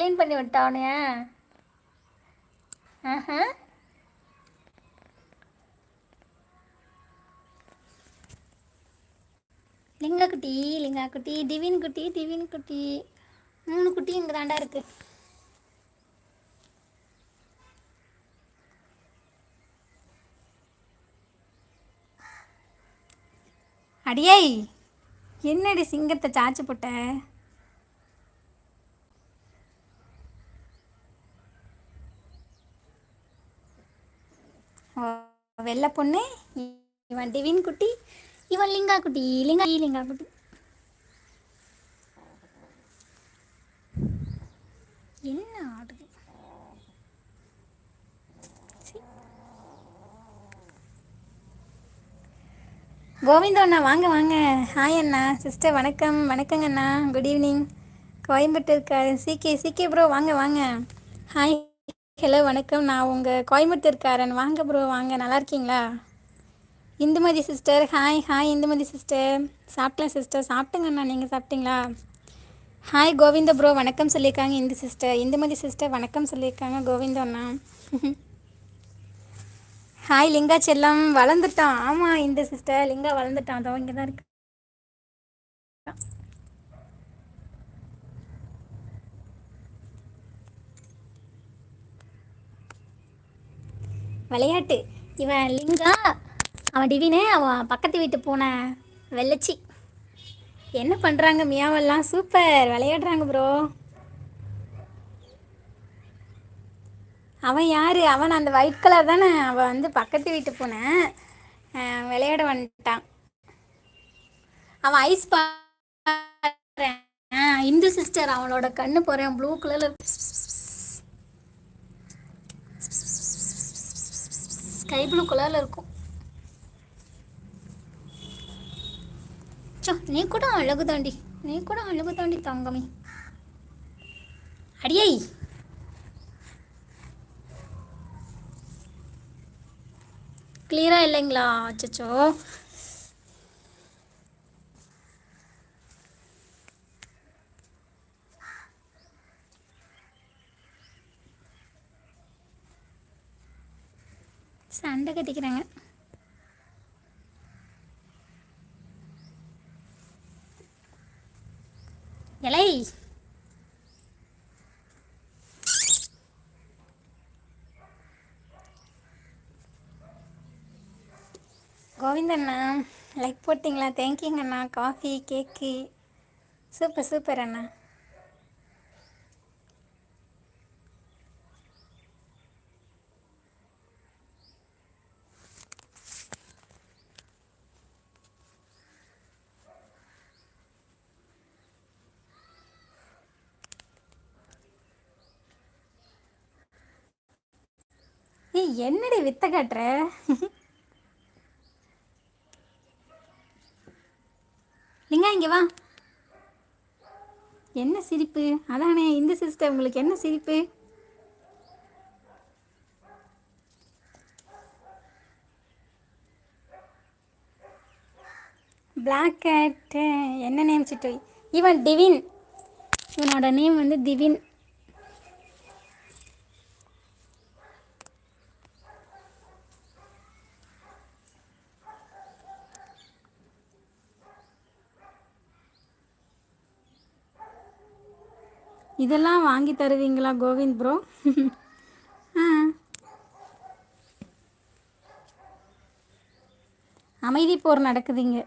Clean பண்ணி விட்டானே. ஆஹா. லிங்கா குட்டி லிங்கா குட்டி திவின் குட்டி திவின் குட்டி. மூணு குட்டி இங்கே தாண்டா இருக்கு. அடியை என்னடி சிங்கத்தை சாச்சு போட்ட? வெள்ளை பொண்ணு இவன் டிவின் குட்டி இவன் லிங்கா குட்டி லிங்கா லிங்கா குட்டி. என்ன ஆடுது? கோவிந்தோ அண்ணா வாங்க வாங்க. ஹாய் அண்ணா சிஸ்டர் வணக்கம் வணக்கங்க அண்ணா. Good evening Coimbatore CK CK bro வாங்க வாங்க. ஹாய் ஹலோ வணக்கம். நான் உங்கள் கோயம்புத்தூர்காரன். வாங்க ப்ரோ வாங்க. நல்லா இருக்கீங்களா? Indumathi sister hi hi Indumathi sister சாப்பிட்டேன் சிஸ்டர் சாப்பிட்டுங்கண்ணா. நீங்கள் சாப்பிட்டீங்களா? ஹாய் கோவிந்த ப்ரோ வணக்கம் சொல்லியிருக்காங்க இந்து சிஸ்டர் இந்துமதி சிஸ்டர் வணக்கம் சொல்லியிருக்காங்க கோவிந்தண்ணா ஹாய் லிங்கா செல்லம். வளர்ந்துட்டான். ஆமாம் இந்த சிஸ்டர் லிங்கா வளர்ந்துட்டான். அதோ இங்கே தான் இருக்கு. விளையாட்டு. இவன் லிங்கா அவன் டிவினே அவன் பக்கத்து வீட்டு போன வெள்ளச்சி. என்ன பண்ணுறாங்க மியாவெல்லாம்? சூப்பர். விளையாடுறாங்க ப்ரோ அவன் யார்? அவன் அந்த ஒயிட் கலர் தானே. அவன் வந்து பக்கத்து வீட்டு போனேன் விளையாட வந்துட்டான். அவன் ஐஸ் பாரு இந்து சிஸ்டர் அவனோட கண்ணு போகிறேன் ப்ளூ கலரில் ஸ்கை ப்ளூ கலரில் இருக்கும். சோ நீ கூட அழகு தாண்டி நீ கூட அழகு தாண்டி தங்கமே. அடியை. கிளியராக இல்லைங்களா? அச்சோ சண்டை கட்டிக்கிறாங்க. இலை. கோவிந்தண்ணா லைக் போட்டிங்களா? தேங்க்யூங்க அண்ணா. காஃபி கேக்கு சூப்பர் சூப்பர் அண்ணா. நீ என்னடி வித்த காட்டுற? லிங்கா இங்கே வா. என்ன சிரிப்பு? அதானே இந்த சிஸ்டர் உங்களுக்கு என்ன சிரிப்பு? பிளாக் கேட்டு என்ன நேம் சிட்டு? இவன் டிவின். இவனோட நேம் வந்து திவின் இதெல்லாம் வாங்கி தருவீங்களா கோவிந்த் ப்ரோ ஆ. அமைதி போர் நடக்குதுங்க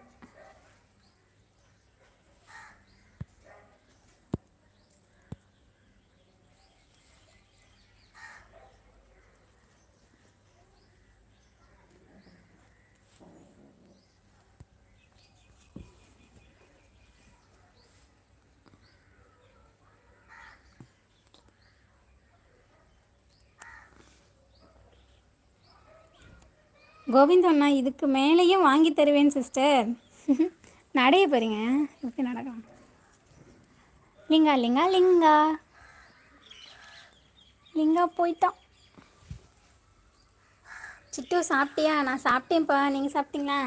கோவிந்த் அண்ணா இதுக்கு மேலேயும் வாங்கி தருவேன் சிஸ்டர் நடைய பாருங்க எப்படி நடக்கலாம் லிங்கா லிங்கா லிங்கா. லிங்கா போயிட்டான். சிட்டு சாப்பிட்டியா? நான் சாப்பிட்டேன்ப்பா. நீங்கள் சாப்பிட்டீங்களா?